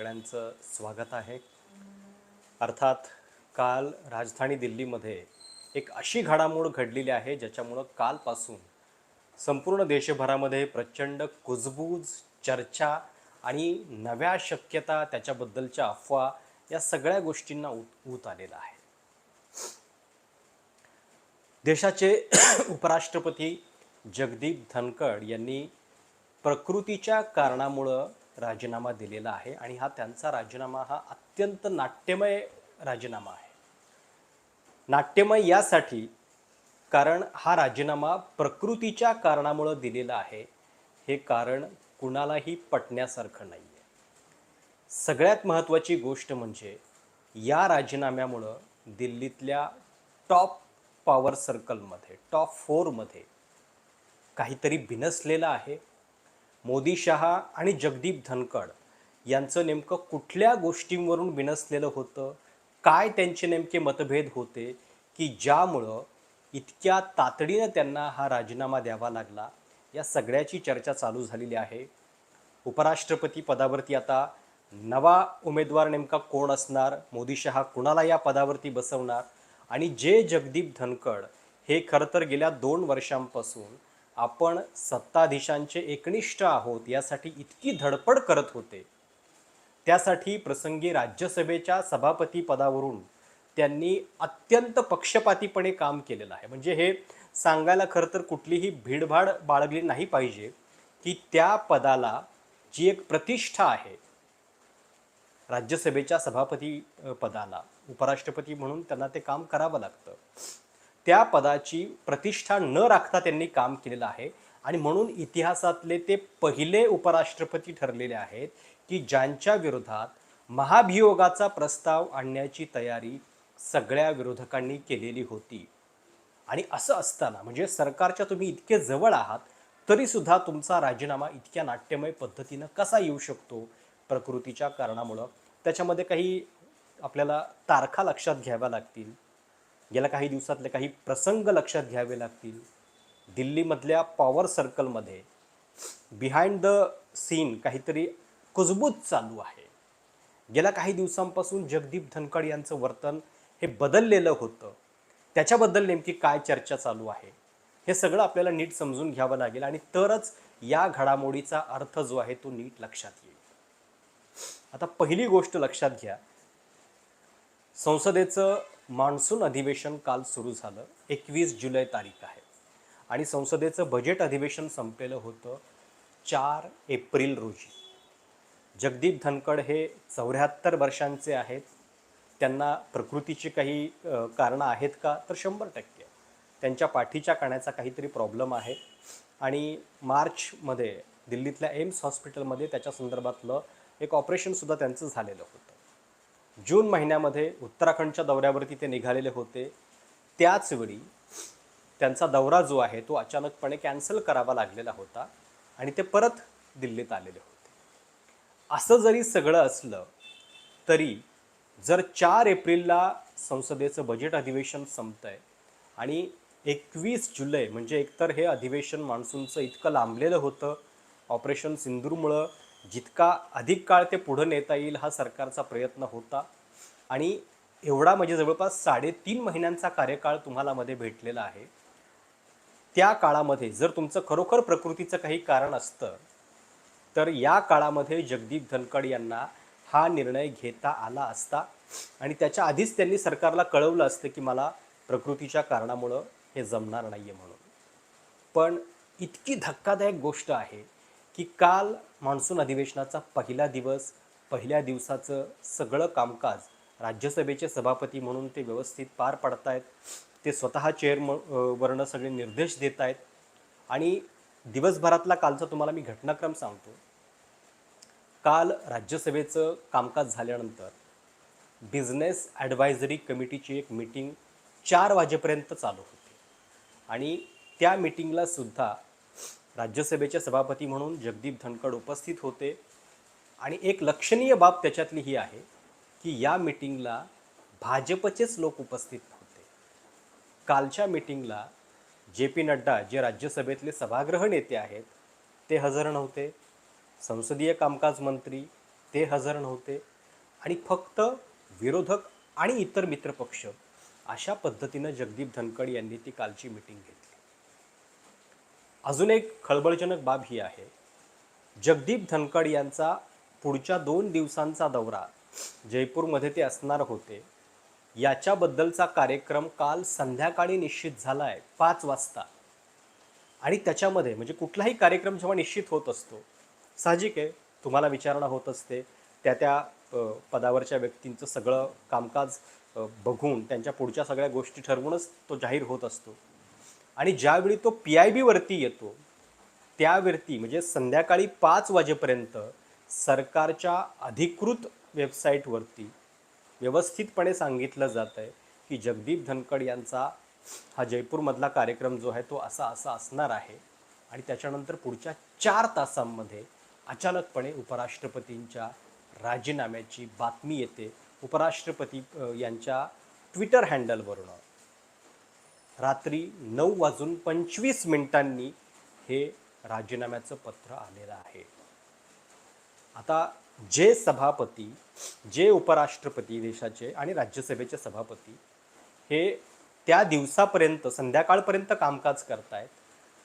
सगळ्यांचं स्वागत आहे. अर्थात काल राजधानी दिल्लीमध्ये एक अशी घडामोड घडलेली आहे ज्याच्यामुळं कालपासून संपूर्ण देशभरामध्ये प्रचंड कुजबूज चर्चा आणि नव्या शक्यता त्याच्याबद्दलच्या अफवा या सगळ्या गोष्टींना उत आलेला आहे. देशाचे उपराष्ट्रपती जगदीप धनखड यांनी प्रकृतीच्या कारणामुळं राजीनामा दिलेला आहे आणि हा त्यांचा राजीनामा हा अत्यंत नाट्यमय राजीनामा आहे. नाट्यमय यासाठी कारण हा राजीनामा प्रकृतीच्या कारणामुळं दिलेला आहे हे कारण कुणालाही पटण्यासारखं नाही आहे सगळ्यात महत्त्वाची गोष्ट म्हणजे या राजीनाम्यामुळं दिल्लीतल्या टॉप पॉवर सर्कलमध्ये टॉप फोरमध्ये काहीतरी बिनसलेलं आहे. मोदी शहा आणि जगदीप धनखड यांचं नेमकं कुठल्या गोष्टींवरून बिनसलेलं होतं? काय त्यांचे नेमके मतभेद होते? की ज्यामुळं इतक्या तातडीनं त्यांना हा राजीनामा द्यावा लागला? या सगळ्याची चर्चा चालू झालेली आहे. उपराष्ट्रपती पदावरती आता नवा उमेदवार नेमका कोण असणार? मोदी शहा कुणाला या पदावरती बसवणार? आणि जे जगदीप धनखड हे खरं तर गेल्या दोन वर्षांपासून आपण सत्ताधीशांचे एकनिष्ठ आहोत यासाठी इतकी धडपड करत होते. त्यासाठी प्रसंगी राज्यसभेच्या सभापती पदावरून त्यांनी अत्यंत पक्षपातीपणे काम केलेलं आहे. म्हणजे हे सांगायला खरं तर कुठलीही भीडभाड बाळगली नाही पाहिजे की त्या पदाला जी एक प्रतिष्ठा आहे राज्यसभेच्या सभापती पदाला उपराष्ट्रपती म्हणून त्यांना ते काम करावं लागतं. त्या पदाची प्रतिष्ठा न राखता त्यांनी काम केलेलं आहे. आणि म्हणून इतिहासातले ते पहिले उपराष्ट्रपती ठरलेले आहेत की ज्यांच्या विरोधात महाभियोगाचा प्रस्ताव आणण्याची तयारी सगळ्या विरोधकांनी केलेली होती. आणि असं असताना म्हणजे सरकारच्या तुम्ही इतके जवळ आहात तरीसुद्धा तुमचा राजीनामा इतक्या नाट्यमय पद्धतीनं कसा येऊ शकतो प्रकृतीच्या कारणामुळं? त्याच्यामध्ये काही आपल्याला तारखा लक्षात घ्याव्या लागतील. गेल्या काही दिवसातले काही प्रसंग लक्षात घ्यावे लागतील. दिल्लीमधल्या पॉवर सर्कलमध्ये बिहाइंड द सीन काहीतरी कुजबूज चालू आहे. गेल्या काही दिवसांपासून जगदीप धनखड यांचं वर्तन हे बदललेलं होतं. त्याच्याबद्दल नेमकी काय चर्चा चालू आहे हे सगळं आपल्याला नीट समजून घ्यावं लागेल आणि तरच या घडामोडीचा अर्थ जो आहे तो नीट लक्षात येईल. आता पहिली गोष्ट लक्षात घ्या. संसदेचं मान्सून अधिवेशन काल सुरू झालं. एकवीस जुलै तारीख आहे. आणि संसदेचं बजेट अधिवेशन संपलेलं होतं चार एप्रिल रोजी. जगदीप धनखड हे चौऱ्याहत्तर वर्षांचे आहेत. त्यांना प्रकृतीची काही कारणं आहेत का? तर शंभर टक्के. त्यांच्या पाठीच्या काण्याचा काहीतरी प्रॉब्लेम आहे. आणि मार्चमध्ये दिल्लीतल्या एम्स हॉस्पिटलमध्ये त्याच्या संदर्भातलं एक ऑपरेशनसुद्धा त्यांचं झालेलं होतं. जून महिन्यामध्ये उत्तराखंडच्या दौऱ्यावरती ते निघालेले होते. त्याचवेळी त्यांचा दौरा जो आहे तो अचानकपणे कॅन्सल करावा लागलेला होता आणि ते परत दिल्लीत आलेले होते. असं जरी सगळं असलं तरी जर चार एप्रिलला संसदेचं बजेट अधिवेशन संपतंय आणि एकवीस जुलै म्हणजे एकतर हे अधिवेशन मान्सूनचं इतकं लांबलेलं होतं ऑपरेशन सिंदूरमुळं जितका अधिक काळ ते पुढं नेता येईल हा सरकारचा प्रयत्न होता. आणि एवढा म्हणजे जवळपास साडेतीन महिन्यांचा कार्यकाळ तुम्हाला मध्ये भेटलेला आहे. त्या काळामध्ये जर तुमचं खरोखर प्रकृतीचं काही कारण असतं तर या काळामध्ये जगदीप धनखड यांना हा निर्णय घेता आला असता आणि त्याच्या आधीच त्यांनी सरकारला कळवलं असतं की मला प्रकृतीच्या कारणामुळं हे जमणार नाही आहे म्हणून. पण इतकी धक्कादायक गोष्ट आहे की काल मान्सून अधिवेशनाचा पहिला दिवस पहिल्या दिवसाचं सगळं कामकाज राज्यसभेचे सभापती म्हणून ते व्यवस्थित पार पाडतायत. ते स्वतः चेअर वरनं सगळे निर्देश देत आहेत आणि दिवसभरातला कालचा तुम्हाला मी घटनाक्रम सांगतो. काल राज्यसभेचं कामकाज झाल्यानंतर बिझनेस ॲडवायझरी कमिटीची एक मीटिंग चार वाजेपर्यंत चालू होती. आणि त्या मिटिंगला सुद्धा राज्यसभेचे सभापती म्हणून जगदीप धनखड उपस्थित होते. आणि एक लक्षणीय बाब त्याच्यातली ही आहे की या मीटिंगला भाजपचेच लोक उपस्थित होते कालच्या मीटिंगला जे पी नड्डा जे राज्यसभेतले सभागृह नेते आहेत ते हजर नव्हते. संसदीय कामकाज मंत्री ते हजर नव्हते. आणि फक्त विरोधक आणि इतर मित्रपक्ष अशा पद्धतीनं जगदीप धनकड यांनी ती कालची मिटिंग घेतली. अजून एक खळबळजनक बाब ही आहे. जगदीप धनकड यांचा पुढच्या दोन दिवसांचा दौरा जयपूरमध्ये ते असणार होते. याच्याबद्दलचा कार्यक्रम काल संध्याकाळी निश्चित झाला आहे पाच वाजता. आणि त्याच्यामध्ये म्हणजे कुठलाही कार्यक्रम जेव्हा निश्चित होत असतो साहजिक आहे तुम्हाला विचारणा होत असते त्या त्या पदावरच्या व्यक्तींचं सगळं कामकाज बघून त्यांच्या पुढच्या सगळ्या गोष्टी ठरवूनच तो जाहीर होत असतो. आणि ज्यावेळी तो पी आय बीवरती येतो त्यावरती म्हणजे संध्याकाळी पाच वाजेपर्यंत सरकारच्या अधिकृत वेबसाईटवरती व्यवस्थितपणे सांगितलं जातं आहे की जगदीप धनकड यांचा हा जयपूरमधला कार्यक्रम जो आहे तो असा असा असणार आहे. आणि त्याच्यानंतर पुढच्या चार तासांमध्ये अचानकपणे उपराष्ट्रपतींच्या राजीनाम्याची बातमी येते. उपराष्ट्रपती यांच्या ट्विटर हँडलवरून रात्री नऊ वाजून पंचवीस मिनिटांनी हे राजीनाम्याचं पत्र आलेलं आहे. आता जे सभापती जे उपराष्ट्रपती देशाचे आणि राज्यसभेचे सभापती हे त्या दिवसापर्यंत संध्याकाळपर्यंत कामकाज करतायत.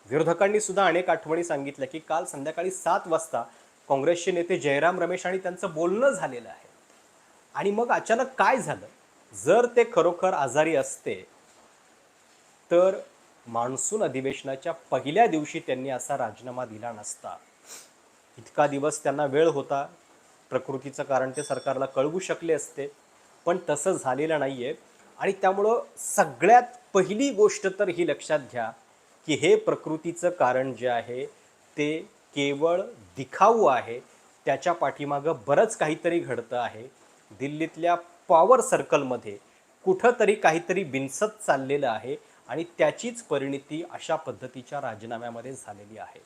विरोधकांनी सुद्धा अनेक आठवणी सांगितल्या की काल संध्याकाळी सात वाजता काँग्रेसचे नेते जयराम रमेश आणि त्यांचं बोलणं झालेलं आहे. आणि मग अचानक काय झालं? जर ते खरोखर आजारी असते तर मान्सून अधिवेशनाच्या पहिल्या दिवशी त्यांनी असा राजीनामा दिला नसता. इतका दिवस त्यांना वेळ होता. प्रकृतीचं कारण ते सरकारला कळवू शकले असते. पण तसं झालेलं नाही आहे आणि त्यामुळं सगळ्यात पहिली गोष्ट तर ही लक्षात घ्या की हे प्रकृतीचं कारण जे आहे ते केवळ दिखाऊ आहे. त्याच्या पाठीमागं बरंच काहीतरी घडतं आहे. दिल्लीतल्या पॉवर सर्कलमध्ये कुठंतरी काहीतरी बिनसत चाललेलं आहे. आणि त्याचीच परिणिती अशा पद्धतीच्या राजीनाम्यामध्ये झालेली आहे.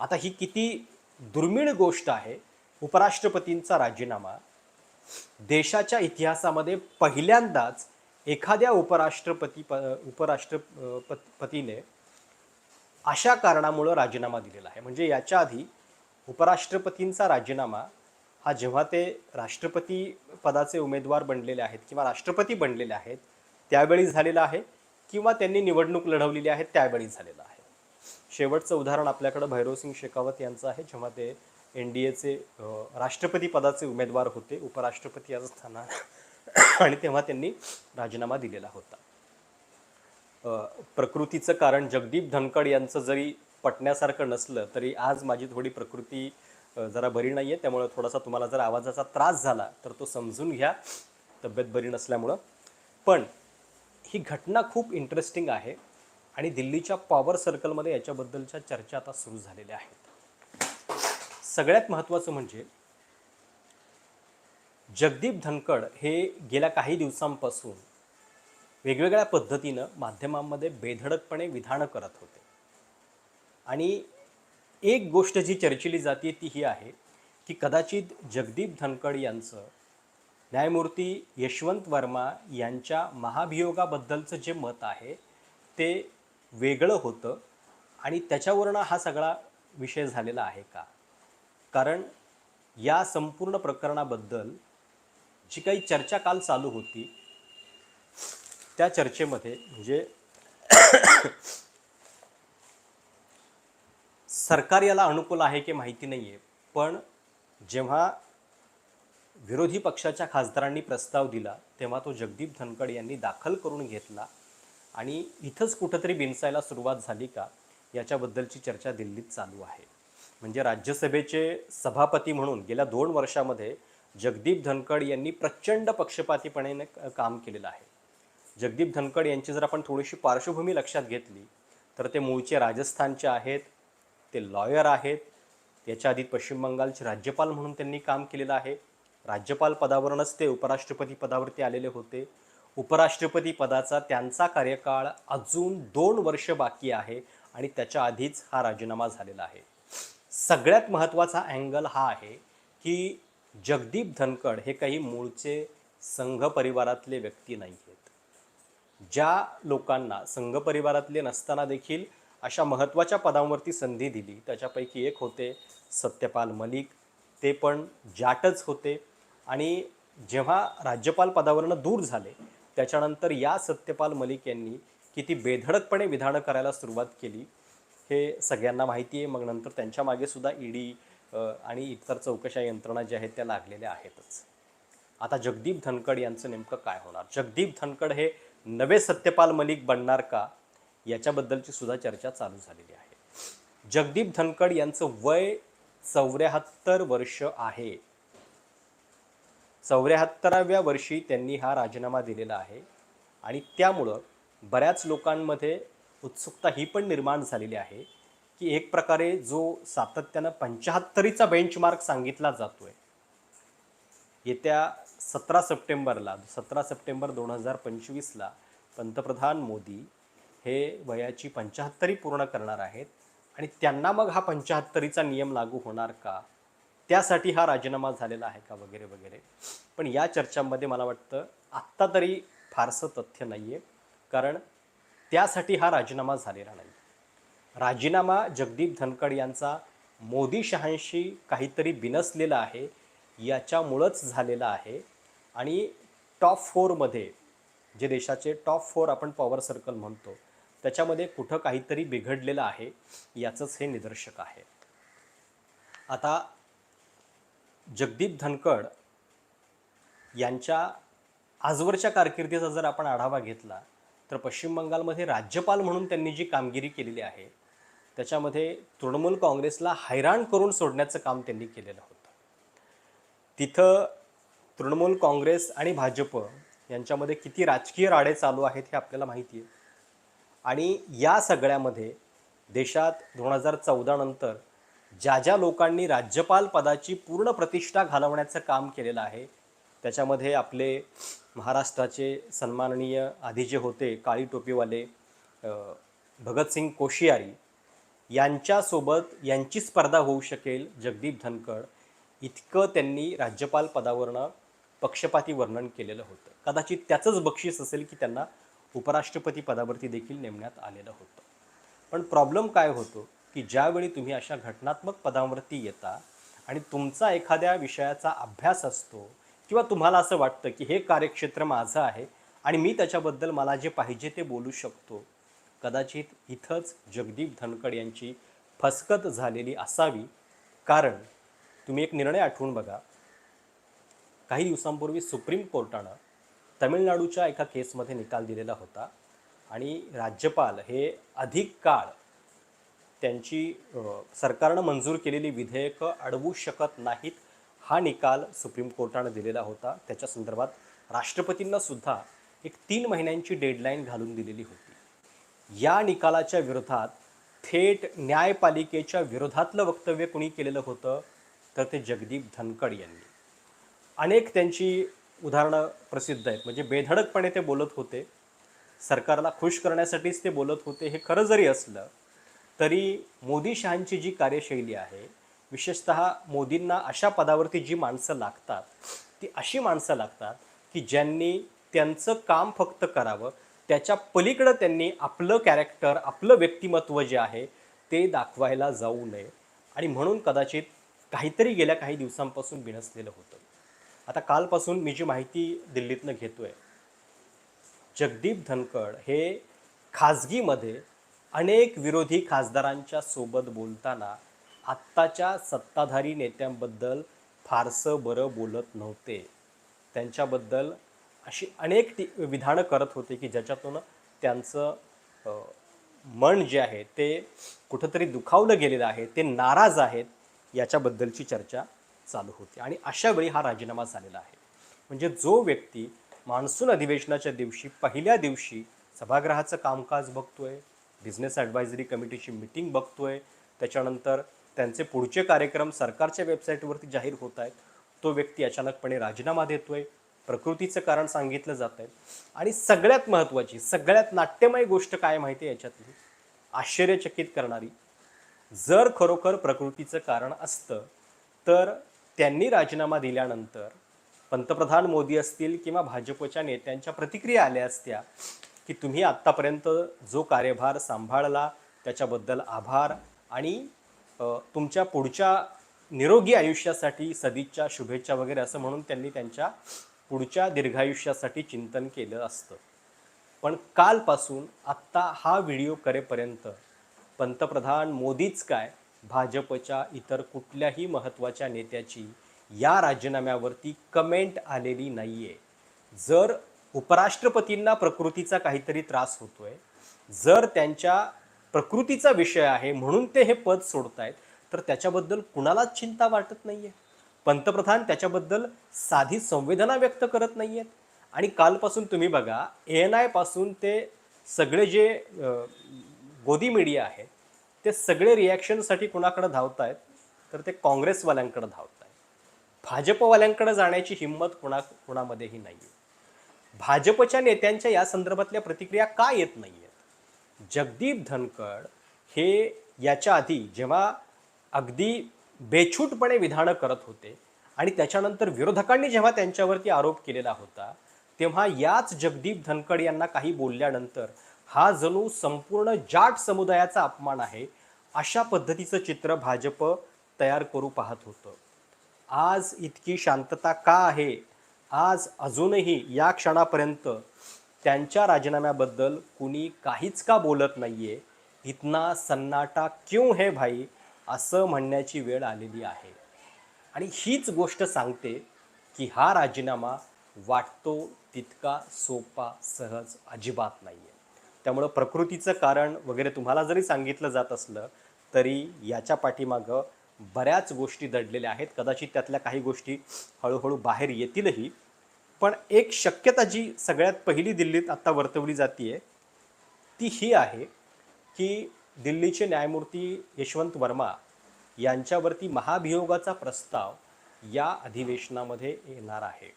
आता ही किती दुर्मिळ गोष्ट आहे उपराष्ट्रपतींचा राजीनामा देशाच्या इतिहासामध्ये पहिल्यांदाच एखाद्या उपराष्ट्रपती प उपराष्ट्रपतीने अशा कारणामुळं राजीनामा दिलेला आहे. म्हणजे याच्या आधी उपराष्ट्रपतींचा राजीनामा हा जेव्हा ते राष्ट्रपती पदाचे उमेदवार बनलेले आहेत किंवा राष्ट्रपती बनलेले आहेत त्यावेळी झालेला आहे. किंवा त्यांनी निवडणूक लढवलेली आहे त्यावेळी झालेलं आहे. शेवटचं उदाहरण आपल्याकडं भैरवसिंग शेखावत यांचं आहे जेव्हा ते एन डी एचे राष्ट्रपती पदाचे उमेदवार होते उपराष्ट्रपती असताना आणि तेव्हा त्यांनी राजीनामा दिलेला होता. प्रकृतीचं कारण जगदीप धनकड यांचं जरी पटण्यासारखं नसलं तरी आज माझी थोडी प्रकृती जरा बरी नाही आहे त्यामुळं थोडासा तुम्हाला जर आवाजाचा त्रास झाला तर तो समजून घ्या. तब्येत बरी नसल्यामुळं. पण ही घटना खूप इंटरेस्टिंग आहे आणि दिल्लीच्या पॉवर सर्कलमध्ये याच्याबद्दलच्या चर्चा आता सुरू झालेल्या आहेत. सगळ्यात महत्त्वाचं म्हणजे जगदीप धनकड हे गेल्या काही दिवसांपासून वेगवेगळ्या पद्धतीनं माध्यमांमध्ये बेधडकपणे विधानं करत होते. आणि एक गोष्ट जी चर्चिली जाते ती ही आहे की कदाचित जगदीप धनकड यांचं न्यायमूर्ती यशवंत वर्मा यांच्या महाभियोगाबद्दलचं जे मत आहे ते वेगळं होतं आणि त्याच्यावरनं हा सगळा विषय झालेला आहे का? कारण या संपूर्ण प्रकरणाबद्दल जी काही चर्चा काल चालू होती त्या चर्चेमध्ये म्हणजे सरकार याला अनुकूल आहे की माहिती नाही आहे पण जेव्हा विरोधी पक्षाच्या खासदारांनी प्रस्ताव दिला तेव्हा तो जगदीप धनकड यांनी दाखल करून घेतला. आणि इथंच कुठंतरी बिनसायला सुरुवात झाली का याच्याबद्दलची चर्चा दिल्लीत चालू आहे. म्हणजे राज्यसभेचे सभापती म्हणून गेल्या दोन वर्षामध्ये जगदीप धनकड यांनी प्रचंड पक्षपातीपणे काम केलेलं आहे. जगदीप धनकड यांची जर आपण थोडीशी पार्श्वभूमी लक्षात घेतली तर ते मूळचे राजस्थानचे आहेत ते लॉयर आहेत याच्या आधी पश्चिम बंगालचे राज्यपाल म्हणून त्यांनी काम केलेलं आहे. राज्यपाल पदावरूनच ते उपराष्ट्रपती पदावरती आलेले होते. उपराष्ट्रपती पदाचा त्यांचा कार्यकाळ अजून दोन वर्ष बाकी आहे आणि त्याच्या आधीच हा राजीनामा झालेला आहे. सगळ्यात महत्त्वाचा अँगल हा आहे की जगदीप धनकड हे काही मूळचे संघ परिवारातले व्यक्ती नाही आहेत ज्या लोकांना संघ परिवारातले नसताना देखील अशा महत्त्वाच्या पदांवरती संधी दिली त्याच्यापैकी एक होते सत्यपाल मलिक. ते पण जाटच होते. आणि जेव्हा राज्यपाल पदावरनं दूर झाले त्याच्यानंतर या सत्यपाल मलिक यांनी किती बेधडकपणे विधानं करायला सुरुवात केली हे सगळ्यांना माहिती आहे. मग नंतर त्यांच्या मागे सुद्धा ईडी आणि इतर चौकशा यंत्रणा ज्या आहेत त्या लागलेल्या आहेतच. आता जगदीप धनकड यांचं नेमकं काय होणार? जगदीप धनकड हे नवे सत्यपाल मलिक बनणार का? याच्याबद्दलची सुद्धा चर्चा चालू झालेली आहे. जगदीप धनकड यांचं वय चौऱ्याहत्तर वर्ष आहे. चौऱ्याहत्तराव्या वर्षी त्यांनी हा राजीनामा दिलेला आहे. आणि त्यामुळं बऱ्याच लोकांमध्ये उत्सुकता ही पण निर्माण झालेली आहे की एक प्रकारे जो सातत्यानं पंच्याहत्तरीचा बेंचमार्क सांगितला जातो आहे येत्या सतरा सप्टेंबरला सतरा सप्टेंबर दोन हजार पंचवीसला पंतप्रधान मोदी हे वयाची पंच्याहत्तरी पूर्ण करणार आहेत. आणि त्यांना मग हा पंच्याहत्तरीचा नियम लागू होणार का? त्यासाठी हा राजीनामा झालेला आहे का वगैरे वगैरे. पण या चर्चांमध्ये मला वाटतं आत्ता तरी फारसं तथ्य नाही आहे कारण त्यासाठी हा राजीनामा झालेला नाही. राजीनामा जगदीप धनकड यांचा मोदी शहांशी काहीतरी बिनसलेला आहे याच्यामुळंच झालेला आहे. आणि टॉप फोरमध्ये जे देशाचे टॉप फोर आपण पॉवर सर्कल म्हणतो त्याच्यामध्ये कुठं काहीतरी बिघडलेलं आहे याचंच हे निदर्शक आहे. आता जगदीप धनकड यांच्या आजवरच्या कारकिर्दीचा जर आपण आढावा घेतला तर पश्चिम बंगालमध्ये राज्यपाल म्हणून त्यांनी जी कामगिरी केलेली आहे त्याच्यामध्ये तृणमूल काँग्रेसला हैराण करून सोडण्याचं काम त्यांनी केलेलं होतं. तिथं तृणमूल काँग्रेस आणि भाजप यांच्यामध्ये किती राजकीय राडे चालू आहेत हे आपल्याला माहिती आहे. आणि या सगळ्यामध्ये देशात दोन हजार चौदानंतर ज्या ज्या लोकांनी राज्यपाल पदाची पूर्ण प्रतिष्ठा घालवण्याचं काम केलेलं आहे त्याच्यामध्ये आपले महाराष्ट्राचे सन्माननीय आधी जे होते काळी टोपीवाले भगतसिंग कोशियारी यांच्यासोबत यांची स्पर्धा होऊ शकेल जगदीप धनकड इतकं त्यांनी राज्यपाल पदावरनं पक्षपाती वर्णन केलेलं होतं. कदाचित त्याचंच बक्षीस असेल की त्यांना उपराष्ट्रपती पदावरती देखील नेमण्यात आलेलं होतं. पण प्रॉब्लेम काय होतो? की ज्यावेळी तुम्ही अशा घटनात्मक पदांवरती येता आणि तुमचा एखाद्या विषयाचा अभ्यास असतो किंवा तुम्हाला असं वाटतं की हे कार्यक्षेत्र माझं आहे आणि मी त्याच्याबद्दल मला जे पाहिजे ते बोलू शकतो कदाचित इथंच जगदीप धनकड यांची फसकत झालेली असावी. कारण तुम्ही एक निर्णय आठवून बघा. काही दिवसांपूर्वी सुप्रीम कोर्टानं तमिळनाडूच्या एका केसमध्ये निकाल दिलेला होता आणि राज्यपाल हे अधिक काळ त्यांची सरकारनं मंजूर केलेली विधेयकं अडवू शकत नाहीत हा निकाल सुप्रीम कोर्टानं दिलेला होता. त्याच्या संदर्भात राष्ट्रपतींना सुद्धा एक तीन महिन्यांची डेडलाईन घालून दिलेली होती. या निकालाच्या विरोधात थेट न्यायपालिकेच्या विरोधातलं वक्तव्य कुणी केलेलं होतं? तर ते जगदीप धनकड यांनी. अनेक त्यांची उदाहरणं प्रसिद्ध आहेत. म्हणजे बेधडकपणे ते बोलत होते. सरकारला खुश करण्यासाठीच ते बोलत होते. हे खरं जरी असलं तरी मोदी शहांची जी कार्यशैली आहे विशेषत मोदींना अशा पदावरती जी माणसं लागतात ती अशी माणसं लागतात की ज्यांनी त्यांचं काम फक्त करावं त्याच्या पलीकडं त्यांनी आपलं कॅरेक्टर आपलं व्यक्तिमत्व जे आहे ते दाखवायला जाऊ नये. आणि म्हणून कदाचित काहीतरी गेल्या काही दिवसांपासून बिनसलेलं होतं. आता कालपासून मी जी माहिती दिल्लीतनं घेतोय जगदीप धनकड हे खाजगीमध्ये अनेक विरोधी खासदारांच्या सोबत बोलताना आत्ताच्या सत्ताधारी नेत्यांबद्दल फारसं बरं बोलत नव्हते. त्यांच्याबद्दल अशी अनेक टी विधानं करत होते की ज्याच्यातून त्यांचं मन जे आहे ते कुठंतरी दुखावलं गेलेलं आहे ते नाराज आहेत याच्याबद्दलची चर्चा चालू होती. आणि अशा वेळी हा राजीनामा झालेला आहे. म्हणजे जो व्यक्ती मान्सून अधिवेशनाच्या दिवशी पहिल्या दिवशी सभागृहाचं कामकाज बघतोय बिझनेस ॲडवायझरी कमिटीची मिटिंग बघतोय. त्याच्यानंतर त्यांचे पुढचे कार्यक्रम सरकारच्या वेबसाईटवरती जाहीर होत आहेत. तो व्यक्ती अचानकपणे राजीनामा देतोय. प्रकृतीचं कारण सांगितलं जात आहे आणि सगळ्यात महत्त्वाची सगळ्यात नाट्यमय गोष्ट काय माहिती आहे याच्यातली? आश्चर्यचकित करणारी. जर खरोखर प्रकृतीचं कारण असतं तर त्यांनी राजीनामा दिल्यानंतर पंतप्रधान मोदी असतील किंवा भाजपच्या नेत्यांच्या प्रतिक्रिया आल्या असत्या की तुम्ही आत्तापर्यंत जो कार्यभार सांभाळला त्याच्याबद्दल आभार आणि तुमच्या पुढच्या निरोगी आयुष्यासाठी सदिच्छा शुभेच्छा वगैरे असं म्हणून त्यांनी त्यांच्या पुढच्या दीर्घायुष्यासाठी चिंतन केलं असतं. पण कालपासून आत्ता हा व्हिडिओ करेपर्यंत पंतप्रधान मोदीच काय भाजपच्या इतर कुठल्याही महत्त्वाच्या नेत्याची या राजीनाम्यावरती कमेंट आलेली नाही आहे जर उपराष्ट्रपतींना प्रकृतीचा काहीतरी त्रास होतोय. जर त्यांच्या प्रकृतीचा विषय आहे म्हणून ते हे पद सोडतायत तर त्याच्याबद्दल कुणालाच चिंता वाटत नाहीये. पंतप्रधान त्याच्याबद्दल साधी संवेदना व्यक्त करत नाहीयेत. आणि कालपासून तुम्ही बघा ए एन आयपासून ते सगळे जे गोदी मीडिया आहेत ते सगळे रिॲक्शनसाठी कुणाकडे धावत आहेत तर ते काँग्रेसवाल्यांकडे धावत आहेत भाजपवाल्यांकडे जाण्याची हिंमत कुणा कुणामध्येही नाही आहे भाजपच्या नेत्यांच्या या संदर्भातल्या प्रतिक्रिया का येत नाही आहेत जगदीप धनकड हे याच्या आधी जेव्हा अगदी बेछूटपणे विधानं करत होते आणि त्याच्यानंतर विरोधकांनी जेव्हा त्यांच्यावरती आरोप केलेला होता तेव्हा याच जगदीप धनकड यांना काही बोलल्यानंतर हा जणू संपूर्ण जाट समुदायाचा अपमान आहे अशा पद्धतीचं चित्र भाजप तयार करू पाहत होतं. आज इतकी शांतता का आहे? आज अजूनही या क्षणापर्यंत त्यांच्या राजीनाम्याबद्दल कुणी काहीच का बोलत नाही आहे इतना सन्नाटा क्यों है भाई असं म्हणण्याची वेळ आलेली आहे. आणि हीच गोष्ट सांगते की हा राजीनामा वाटतो तितका सोपा सहज अजिबात नाही आहे त्यामुळं प्रकृतीचं कारण वगैरे तुम्हाला जरी सांगितलं जात असलं तरी याच्या पाठीमागं बऱ्याच गोष्टी दडलेल्या आहेत. कदाचित त्यातल्या काही गोष्टी हळूहळू बाहेर येतीलही. पण एक शक्यता जी सगळ्यात पहिली दिल्लीत आत्ता वर्तवली जाते ती ही आहे की दिल्लीचे न्यायमूर्ती यशवंत वर्मा यांच्यावरती महाभियोगाचा प्रस्ताव या अधिवेशनामध्ये येणार आहे.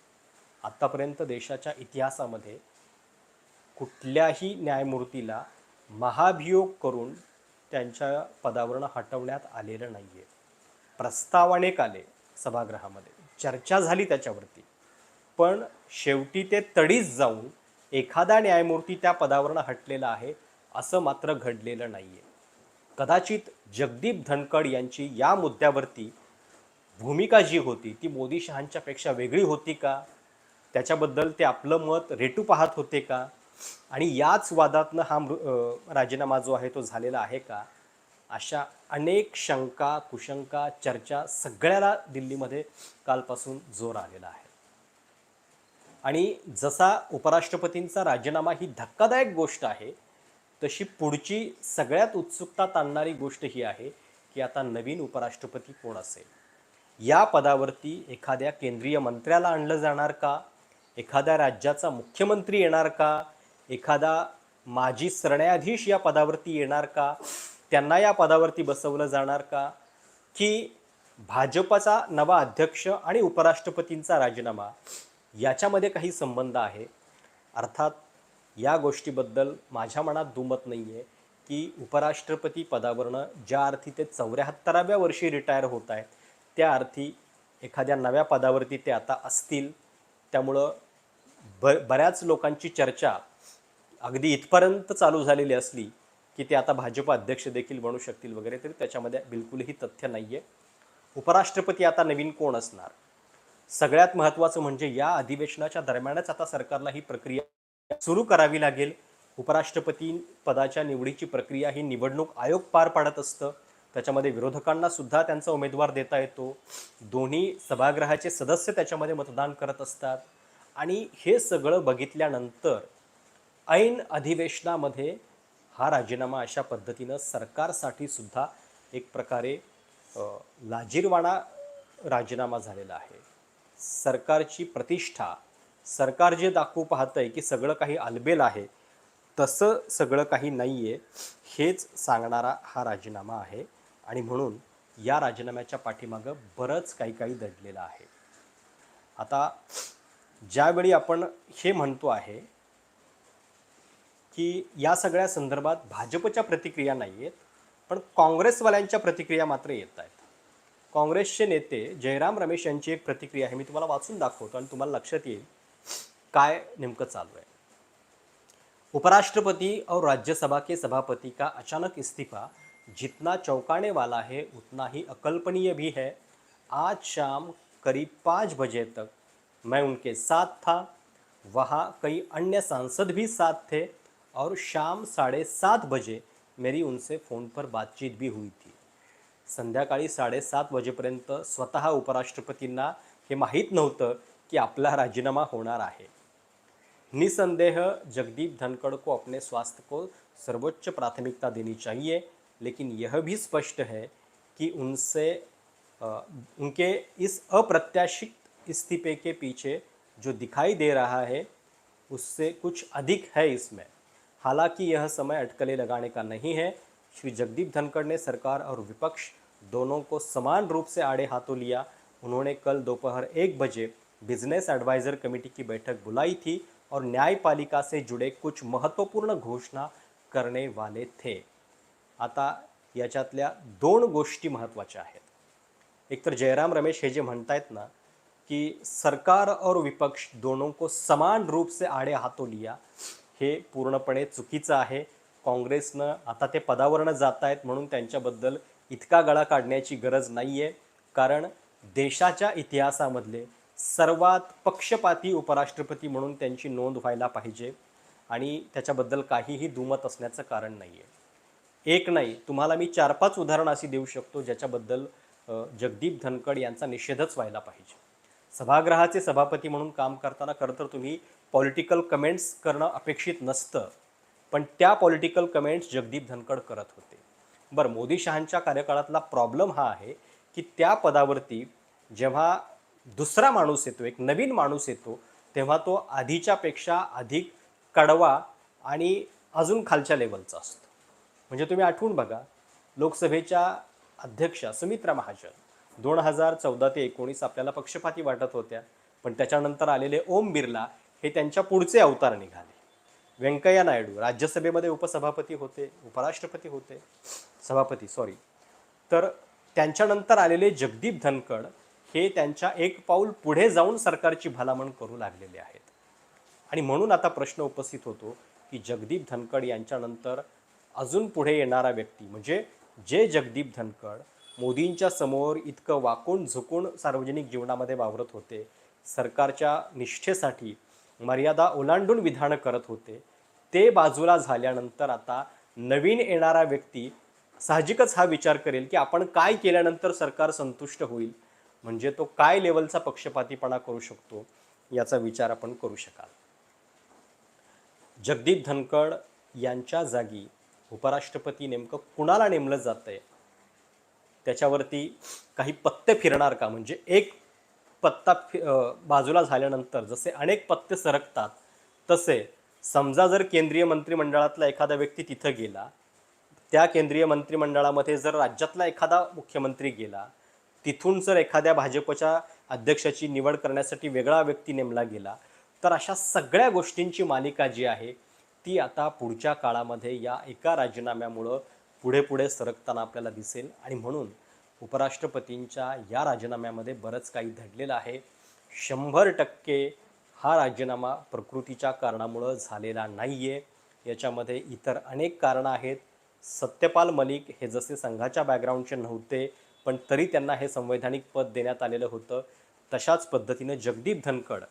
आत्तापर्यंत देशाच्या इतिहासामध्ये कुठल्याही न्यायमूर्तीला महाभियोग करून त्यांच्या पदावरून हटवण्यात आलेलं नाही आहे प्रस्ताव अनेक आले सभागृहामध्ये. चर्चा झाली त्याच्यावरती. पण शेवटी ते तडीच जाऊन एखादा न्यायमूर्ती त्या पदावरनं हटलेला आहे असं मात्र घडलेलं नाही आहे कदाचित जगदीप धनकड यांची या मुद्द्यावरती भूमिका जी होती ती मोदी शहांच्यापेक्षा वेगळी होती का? त्याच्याबद्दल ते आपलं मत रेटू पाहत होते का? आणि याच वादातनं हा मृ राजीनामा जो आहे तो झालेला आहे का? अशा अनेक शंका कुशंका चर्चा सगळ्याला दिल्लीमध्ये कालपासून जोर आलेला आहे. आणि जसा उपराष्ट्रपतींचा राजीनामा ही धक्कादायक गोष्ट आहे तशी पुढची सगळ्यात उत्सुकता ताणणारी गोष्ट ही आहे की आता नवीन उपराष्ट्रपती कोण असेल? या पदावरती एखाद्या केंद्रीय मंत्र्याला आणलं जाणार का? एखाद्या राज्याचा मुख्यमंत्री येणार का? एखादा माजी सरन्यायाधीश या पदावरती येणार का? त्यांना या पदावरती बसवलं जाणार का? की भाजपचा नवा अध्यक्ष आणि उपराष्ट्रपतींचा राजीनामा याच्यामध्ये काही संबंध आहे? अर्थात या गोष्टीबद्दल माझ्या मनात दुमत नाही आहे की उपराष्ट्रपती पदावरनं ज्या अर्थी ते चौऱ्याहत्तराव्या वर्षी रिटायर होत आहेत त्या अर्थी एखाद्या नव्या पदावरती ते आता असतील. त्यामुळं ब बऱ्याच लोकांची चर्चा अगदी इथपर्यंत चालू झालेली असली की ते आता भाजप अध्यक्ष देखील बनू शकतील वगैरे तरी त्याच्यामध्ये बिलकुलही तथ्य नाही आहे उपराष्ट्रपती आता नवीन कोण असणार? सगळ्यात महत्त्वाचं म्हणजे या अधिवेशनाच्या दरम्यानच आता सरकारला ही प्रक्रिया सुरू करावी लागेल. उपराष्ट्रपती पदाच्या निवडीची प्रक्रिया ही निवडणूक आयोग पार पाडत असतं. त्याच्यामध्ये विरोधकांना सुद्धा त्यांचा उमेदवार देता येतो. दोन्ही सभागृहाचे सदस्य त्याच्यामध्ये मतदान करत असतात. आणि हे सगळं बघितल्यानंतर ऐन अधिवेशनामध्ये हा राजीनामा अशा पद्धतीनं सरकारसाठी सुद्धा एक प्रकारे लाजीरवाणा राजीनामा झालेला आहे. सरकारची प्रतिष्ठा सरकार जे दाखवू आहे की सगळं काही अलबेल आहे तसं सगळं काही नाही आहे हेच सांगणारा हा राजीनामा आहे. आणि म्हणून या राजीनाम्याच्या पाठीमागं बरंच काही काही दडलेलं आहे. आता ज्यावेळी आपण हे म्हणतो आहे की या सगळ्या संदर्भात भाजपच्या प्रतिक्रिया नाही आहेत पण काँग्रेसवाल्यांच्या प्रतिक्रिया मात्र येत आहेत. काँग्रेसचे नेते जयराम रमेश यांची एक प्रतिक्रिया आहे मी तुम्हाला वाचून दाखवतो आणि तुम्हाला लक्षात येईल काय नेमकं चालू आहे. उपराष्ट्रपति और राज्यसभा के सभापति का अचानक इस्तीफा जितना चौंकाने वाला है उतना ही अकल्पनीय भी है। आज शाम करीब पाँच बजे तक मैं उनके साथ था वहाँ कई अन्य सांसद भी साथ थे और शाम साढ़े सात बजे मेरी उनसे फ़ोन पर बातचीत भी हुई थी। संध्याकाळी साडेसात वाजेपर्यंत स्वतः उपराष्ट्रपतींना हे माहीत नव्हतं की आपला राजीनामा होणार आहे। निसंदेह जगदीप धनखड़ को अपने स्वास्थ्य को सर्वोच्च प्राथमिकता देनी चाहिए, लेकिन यह भी स्पष्ट है कि उनसे उनके इस अप्रत्याशित इस्तीफे के पीछे जो दिखाई दे रहा है, उससे कुछ अधिक है इसमें। हालाँकि यह समय अटकलें लगाने का नहीं है। श्री जगदीप धनखड़ ने सरकार और विपक्ष दोनों को समान रूप से आड़े हाथों लिया। उन्होंने कल दोपहर एक बजे बिज़नेस एडवाइजर कमेटी की बैठक बुलाई थी और न्यायपालिका से जुड़े कुछ महत्त्वपूर्ण घोषणा करने वाले थे। आता याच्यातल्या दोन गोष्टी महत्त्वाच्या आहेत। एकतर जयराम रमेश हे जे म्हणतायत ना की सरकार और विपक्ष दोनों को समान रूप से आडे हाथों लिया हे पूर्णपणे चुकीचं आहे. काँग्रेसनं आता ते पदावरनं जात आहेत म्हणून त्यांच्याबद्दल इतका गळा काढण्याची गरज नाही आहे कारण देशाच्या इतिहासामधले सर्वात पक्षपाती उपराष्ट्रपती म्हणून त्यांची नोंद व्हायला पाहिजे आणि त्याच्याबद्दल काहीही दुमत असण्याचं कारण नाही आहे एक नाही तुम्हाला मी चार पाच उदाहरणं अशी देऊ शकतो ज्याच्याबद्दल जगदीप धनखड यांचा निषेधच व्हायला पाहिजे. सभागृहाचे सभापती म्हणून काम करताना खरं तर तुम्ही पॉलिटिकल कमेंट्स करणं अपेक्षित नसतं पण त्या पॉलिटिकल कमेंट्स जगदीप धनखड करत होते. बरं मोदी शहांच्या कार्यकाळातला प्रॉब्लेम हा आहे की त्या पदावरती जेव्हा दुसरा माणूस येतो एक नवीन माणूस येतो तेव्हा तो आधीच्यापेक्षा अधिक कडवा आणि अजून खालच्या लेवलचा असतो. म्हणजे तुम्ही आठवून बघा लोकसभेच्या अध्यक्षा सुमित्रा महाजन दोन हजार चौदा ते एकोणीस आपल्याला पक्षपाती वाटत होत्या पण त्याच्यानंतर आलेले ओम बिर्ला हे त्यांच्या पुढचे अवतार निघाले. व्यंकय्या नायडू राज्यसभेमध्ये उपसभापती होते उपराष्ट्रपती होते. सभापती सॉरी तर त्यांच्यानंतर आलेले जगदीप धनखड हे त्यांच्या एक पाऊल पुढे जाऊन सरकारची भलामण करू लागलेले आहेत. आणि म्हणून आता प्रश्न उपस्थित होतो की जगदीप धनखड यांच्यानंतर अजून पुढे येणारा व्यक्ती म्हणजे जे जगदीप धनखड मोदींच्या समोर इतकं वाकून झुकून सार्वजनिक जीवनामध्ये वावरत होते सरकारच्या निष्ठेसाठी मर्यादा ओलांडून विधानं करत होते. ते बाजूला झाल्यानंतर आता नवीन येणारा व्यक्ती साहजिकच हा विचार करेल की आपण काय केल्यानंतर सरकार संतुष्ट होईल. म्हणजे तो काय लेवलचा पक्षपातीपणा करू शकतो याचा विचार आपण करू शकाल. जगदीप धनखड यांच्या जागी उपराष्ट्रपती नेमकं कुणाला नेमलं जात आहे त्याच्यावरती काही पत्ते फिरणार का? म्हणजे एक पत्ता फि बाजूला झाल्यानंतर जसे अनेक पत्ते सरकतात तसे समजा जर केंद्रीय मंत्रिमंडळातला एखादा व्यक्ती तिथं गेला त्या केंद्रीय मंत्रिमंडळामध्ये जर राज्यातला एखादा मुख्यमंत्री गेला तिथून जर एखाद्या भाजपच्या अध्यक्षाची निवड करण्यासाठी वेगळा व्यक्ती नेमला गेला तर अशा सगळ्या गोष्टींची मालिका जी आहे ती आता पुढच्या काळामध्ये या एका राजीनाम्यामुळं पुढे पुढे सरकताना आपल्याला दिसेल. आणि म्हणून उपराष्ट्रपतींच्या या राजीनाम्यामध्ये बरंच काही धडलेलं आहे. शंभर टक्के हा राजीनामा प्रकृतीच्या कारणामुळं झालेला नाही आहे याच्यामध्ये इतर अनेक कारणं आहेत. सत्यपाल मलिक हे जसे संघाच्या बॅकग्राऊंडचे नव्हते पण तरी त्यांना हे संवैधानिक पद देण्यात आलेलं होतं. तशाच पद्धतीनं जगदीप धनखड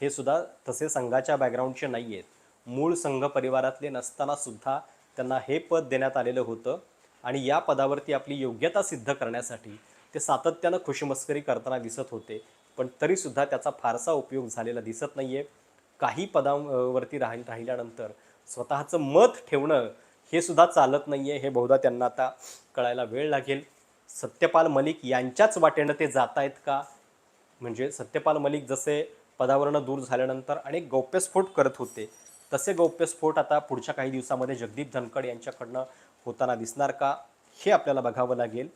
हे सुद्धा तसे संघाच्या बॅकग्राऊंडचे नाही आहेत मूळ संघ परिवारातले नसतानासुद्धा त्यांना हे पद देण्यात आलेलं होतं. आणि या पदावरती आपली योग्यता सिद्ध करण्यासाठी ते सातत्यानं खुशमस्करी करताना दिसत होते. पण तरीसुद्धा त्याचा फारसा उपयोग झालेला दिसत नाही आहे काही पदावरती राही राहिल्यानंतर स्वतःचं मत ठेवणं हे सुद्धा चालत नाही आहे हे बहुधा त्यांना आता कळायला वेळ लागेल. सत्यपाल मलिक यांच्याच वाटेनं ते जात आहेत का? म्हणजे सत्यपाल मलिक जसे पदावरनं दूर झाल्यानंतर अनेक गौप्यस्फोट करत होते तसे गौप्यस्फोट आता पुढच्या काही दिवसामध्ये जगदीप धनखड यांच्याकडनं होताना दिसणार का हे आपल्याला बघावं लागेल.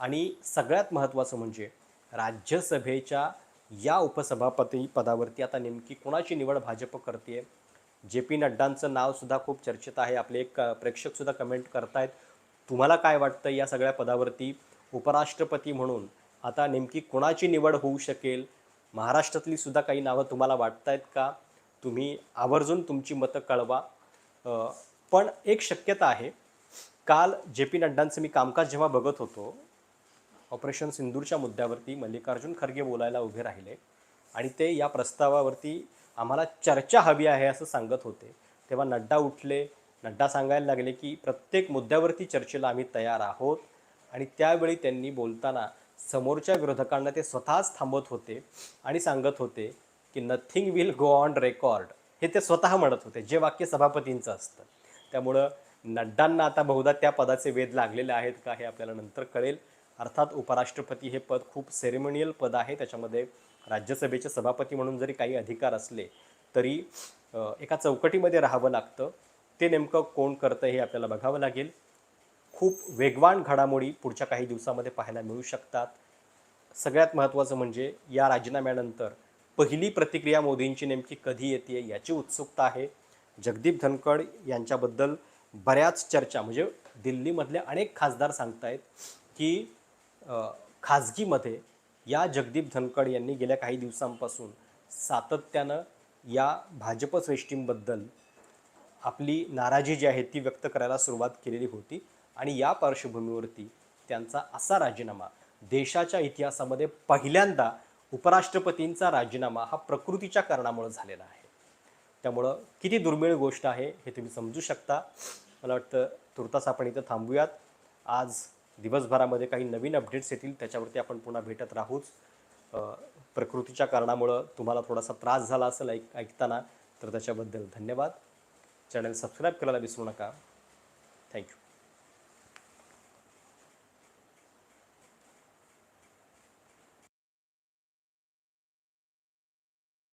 आणि सगळ्यात महत्त्वाचं म्हणजे राज्यसभेच्या या उपसभापती पदावरती आता नेमकी कोणाची निवड भाजप करते जे पी नड्डांचं नावसुद्धा खूप चर्चेत आहे. आपले एक प्रेक्षकसुद्धा कमेंट करतायत. तुम्हाला काय वाटतं या सगळ्या पदावरती? उपराष्ट्रपती म्हणून आता नेमकी कोणाची निवड होऊ शकेल? महाराष्ट्रातली सुद्धा काही नावं तुम्हाला वाटत आहेत का? तुम्ही आवर्जून तुमची मतं कळवा. पण एक शक्यता आहे काल जे पी नड्डांचं मी कामकाज जेव्हा बघत होतो ऑपरेशन सिंदूरच्या मुद्द्यावरती मल्लिकार्जुन खरगे बोलायला उभे राहिले आणि ते या प्रस्तावावरती आम्हाला चर्चा हवी आहे असं सांगत होते. तेव्हा नड्डा उठले नड्डा सांगायला लागले की प्रत्येक मुद्द्यावरती चर्चेला आम्ही तयार आहोत आणि त्यावेळी त्यांनी बोलताना समोरच्या विरोधकांना ते स्वतःच थांबत होते आणि सांगत होते की nothing will go on record हे ते स्वतः म्हणत होते जे वाक्य सभापतींचं असतं. त्यामुळं नड्डांना आता बहुधा त्या पदाचे वेध लागलेले आहेत का हे आपल्याला नंतर कळेल. अर्थात उपराष्ट्रपती हे पद खूप सेरेमोनियल पद आहे. त्याच्यामध्ये राज्यसभेचे सभापती म्हणून जरी काही अधिकार असले तरी एका चौकटीमध्ये राहावं लागतं. ते नेमकं कोण करतं हे आपल्याला बघावं लागेल. खूप वेगवान घडामोडी पुढच्या काही दिवसामध्ये पाहायला मिळू शकतात. सगळ्यात महत्त्वाचं म्हणजे या राजीनाम्यानंतर पहिली प्रतिक्रिया मोदींची नेमकी कधी येते याची उत्सुकता आहे. जगदीप धनखड यांच्याबद्दल बऱ्याच चर्चा म्हणजे दिल्लीमधले अनेक खासदार सांगतायत की खाजगीमध्ये या जगदीप धनखड यांनी गेल्या काही दिवसांपासून सातत्यानं या भाजप श्रेष्ठींबद्दल आपली नाराजी जी आहे ती व्यक्त करायला सुरुवात केलेली होती आणि या पार्श्वभूमीवरती त्यांचा असा राजीनामा देशाच्या इतिहासामध्ये पहिल्यांदा उपराष्ट्रपतींचा राजीनामा हा प्रकृतीच्या कारणामुळे झालेला आहे. त्यामुळं किती दुर्मिळ गोष्ट आहे हे तुम्ही समजू शकता. मला वाटतं तुर्तास आपण इथं थांबूयात. आज दिवसभरामध्ये काही नवीन अपडेट्स येतील त्याच्यावरती आपण पुन्हा भेटत राहूच. प्रकृतीच्या कारणामुळं तुम्हाला थोडासा त्रास झाला असेल ऐक ऐकताना तर त्याच्याबद्दल धन्यवाद. चॅनल सबस्क्राईब करायला विसरू नका. थँक्यू